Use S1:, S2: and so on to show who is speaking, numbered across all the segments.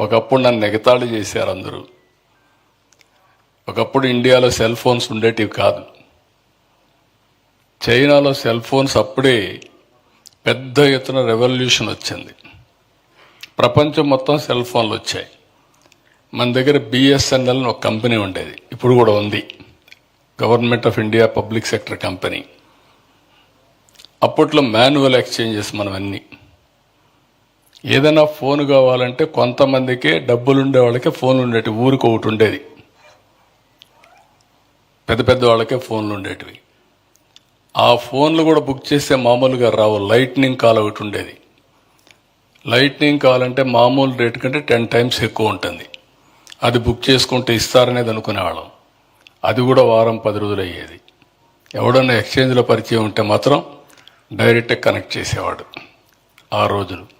S1: ఒకప్పుడు నన్ను ఎగతాళి చేశారు అందరూ. ఒకప్పుడు ఇండియాలో సెల్ ఫోన్స్ ఉండేటివి కాదు. చైనాలో సెల్ ఫోన్స్ అప్పుడే పెద్ద ఎత్తున రెవల్యూషన్ వచ్చింది. ప్రపంచం మొత్తం సెల్ ఫోన్లు వచ్చాయి. మన దగ్గర బిఎస్ఎన్ఎల్ ఒక కంపెనీ ఉండేది. ఇప్పుడు కూడా ఉంది. Government of India public sector company అప్పట్లో మాన్యువల్ ఎక్స్చేంజెస్ మనం అన్నీ ఏదైనా ఫోన్ కావాలంటే కొంతమందికే డబ్బులు ఉండే వాళ్ళకే ఫోన్లు ఉండేవి ఊరికి ఒకటి ఉండేది పెద్ద పెద్ద వాళ్ళకే ఫోన్లు ఉండేటివి ఆ ఫోన్లు కూడా బుక్ చేస్తే మామూలుగా రావు. లైట్నింగ్ కాల్ ఒకటి ఉండేది లైట్నింగ్ కాల్ అంటే మామూలు రేటు కంటే టెన్ టైమ్స్ ఎక్కువ ఉంటుంది. అది బుక్ చేసుకుంటే ఇస్తారనేది అనుకునేవాళ్ళం. అది కూడా వారం పది రోజులు అయ్యేది ఎవడన్నా ఎక్స్చేంజ్లో పరిచయం ఉంటే మాత్రం డైరెక్ట్గా కనెక్ట్ చేసేవాడు. ఆ రోజులు.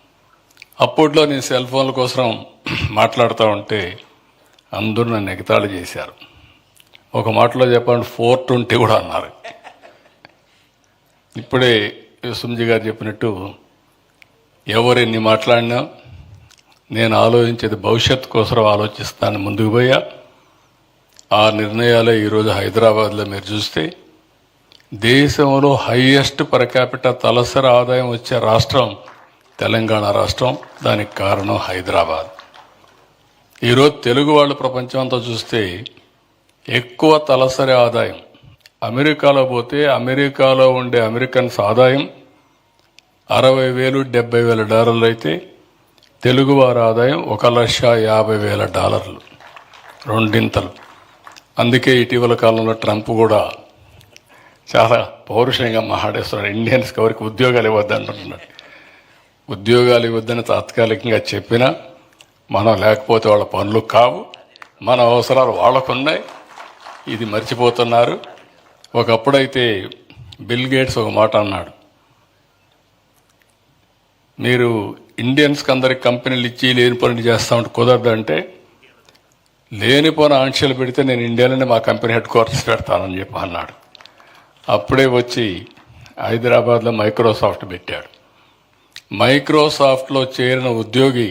S1: అప్పట్లో నేను సెల్ ఫోన్ల కోసం మాట్లాడుతూ ఉంటే అందరూ నన్ను ఎగతాళి చేశారు. ఒక మాటలో చెప్పాలంటే ఫోర్ ట్వంటీ కూడా అన్నారు. ఇప్పుడే సుమ్జి గారు చెప్పినట్టు ఎవరు ఎన్ని మాట్లాడినా నేను ఆలోచించేది భవిష్యత్తు కోసం ఆలోచిస్తాను ముందుకు పోయా. ఆ నిర్ణయాలే ఈరోజు హైదరాబాద్లో మీరు చూస్తే దేశంలో హైయెస్ట్ పర్ క్యాపిటల్ తలసరి ఆదాయం వచ్చే రాష్ట్రం తెలంగాణ రాష్ట్రం దానికి కారణం హైదరాబాద్. ఈరోజు తెలుగు వాళ్ళు ప్రపంచం అంతా చూస్తే ఎక్కువ తలసరి ఆదాయం. అమెరికాలో పోతే అమెరికాలో ఉండే అమెరికన్స్ ఆదాయం అరవై వేలు డెబ్బై వేల డాలర్లు అయితే తెలుగువారి ఆదాయం ఒక లక్ష యాభై వేల డాలర్లు. రెండింతలు. అందుకే ఇటీవల కాలంలో ట్రంప్ కూడా చాలా పౌరుషంగా మాట్లాడేస్తున్నాడు. ఇండియన్స్ ఎవరికి ఉద్యోగాలు ఇవ్వద్దు అంటున్నాడు ఉద్యోగాలు ఇవ్వద్దని తాత్కాలికంగా చెప్పినా మనం లేకపోతే వాళ్ళ పనులు కావు. మన అవసరాలు వాళ్ళకున్నాయి. ఇది మర్చిపోతున్నారు. ఒకప్పుడైతే బిల్ గేట్స్ ఒక మాట అన్నాడు. మీరు ఇండియన్స్కి అందరికి కంపెనీలు ఇచ్చి లేని పనులు చేస్తామంటే కుదరదంటే లేనిపోని ఆంక్షలు పెడితే నేను ఇండియాలోనే మా కంపెనీ హెడ్ క్వార్టర్స్ పెడతానని చెప్పి అన్నాడు. అప్పుడే వచ్చి హైదరాబాద్లో మైక్రోసాఫ్ట్ పెట్టాడు. మైక్రోసాఫ్ట్లో చేరిన ఉద్యోగి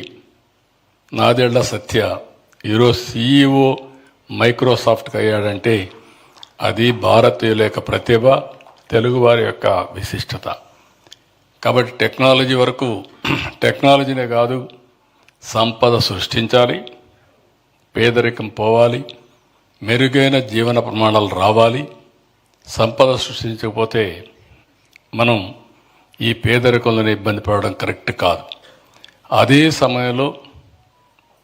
S1: నాదేళ్ళ సత్య. ఈరోజు సీఈఓ మైక్రోసాఫ్ట్కి అయ్యాడంటే అది భారతీయుల యొక్క ప్రతిభ తెలుగువారి యొక్క విశిష్టత. కాబట్టి టెక్నాలజీ వరకు టెక్నాలజీనే కాదు సంపద సృష్టించాలి పేదరికం పోవాలి మెరుగైన జీవన ప్రమాణాలు రావాలి సంపద సృష్టించకపోతే మనం ఈ పేదరికంలోనే ఇబ్బంది పడడం కరెక్ట్ కాదు. అదే సమయంలో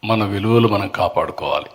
S1: మన విలువలు మనం కాపాడుకోవాలి.